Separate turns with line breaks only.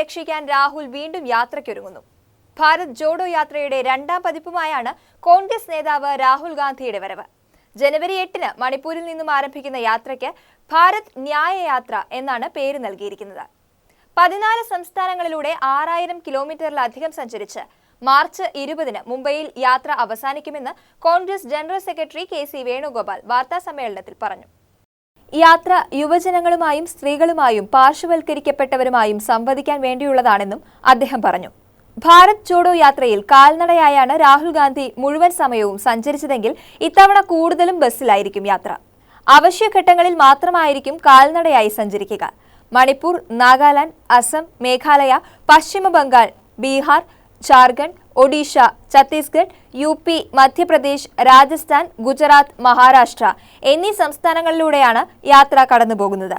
രക്ഷിക്കാൻ രാഹുൽ വീണ്ടും യാത്രയ്ക്കൊരുങ്ങുന്നു. ഭാരത് ജോഡോ യാത്രയുടെ രണ്ടാം പതിപ്പുമായാണ് കോൺഗ്രസ് നേതാവ് രാഹുൽ ഗാന്ധിയുടെ വരവ്. ജനുവരി എട്ടിന് മണിപ്പൂരിൽ നിന്നും ആരംഭിക്കുന്ന യാത്രയ്ക്ക് ഭാരത് ന്യായ യാത്ര എന്നാണ് പേര് നൽകിയിരിക്കുന്നത്. പതിനാല് സംസ്ഥാനങ്ങളിലൂടെ ആറായിരം കിലോമീറ്ററിലധികം സഞ്ചരിച്ച് മാർച്ച് ഇരുപതിന് മുംബൈയിൽ യാത്ര അവസാനിക്കുമെന്ന് Congress general secretary K C Venugopal വാർത്താസമ്മേളനത്തിൽ പറഞ്ഞു. യാത്ര യുവജനങ്ങളുമായും സ്ത്രീകളുമായും പാർശ്വവൽക്കരിക്കപ്പെട്ടവരുമായും സംവദിക്കാൻ വേണ്ടിയുള്ളതാണെന്നും അദ്ദേഹം പറഞ്ഞു. ഭാരത് ജോഡോ യാത്രയിൽ കാൽനടയായാണ് രാഹുൽ ഗാന്ധി മുഴുവൻ സമയവും സഞ്ചരിച്ചതെങ്കിൽ ഇത്തവണ കൂടുതലും ബസ്സിലായിരിക്കും യാത്ര. അവശ്യഘട്ടങ്ങളിൽ മാത്രമായിരിക്കും കാൽനടയായി സഞ്ചരിക്കുക. മണിപ്പൂർ നാഗാലാൻഡ് അസം മേഘാലയ പശ്ചിമ ബംഗാൾ ബീഹാർ ജാർഖണ്ഡ് ഒഡീഷ ഛത്തീസ്ഗഡ് യു പി മധ്യപ്രദേശ് രാജസ്ഥാൻ ഗുജറാത്ത് മഹാരാഷ്ട്ര എന്നീ സംസ്ഥാനങ്ങളിലൂടെയാണ് യാത്ര കടന്നുപോകുന്നത്.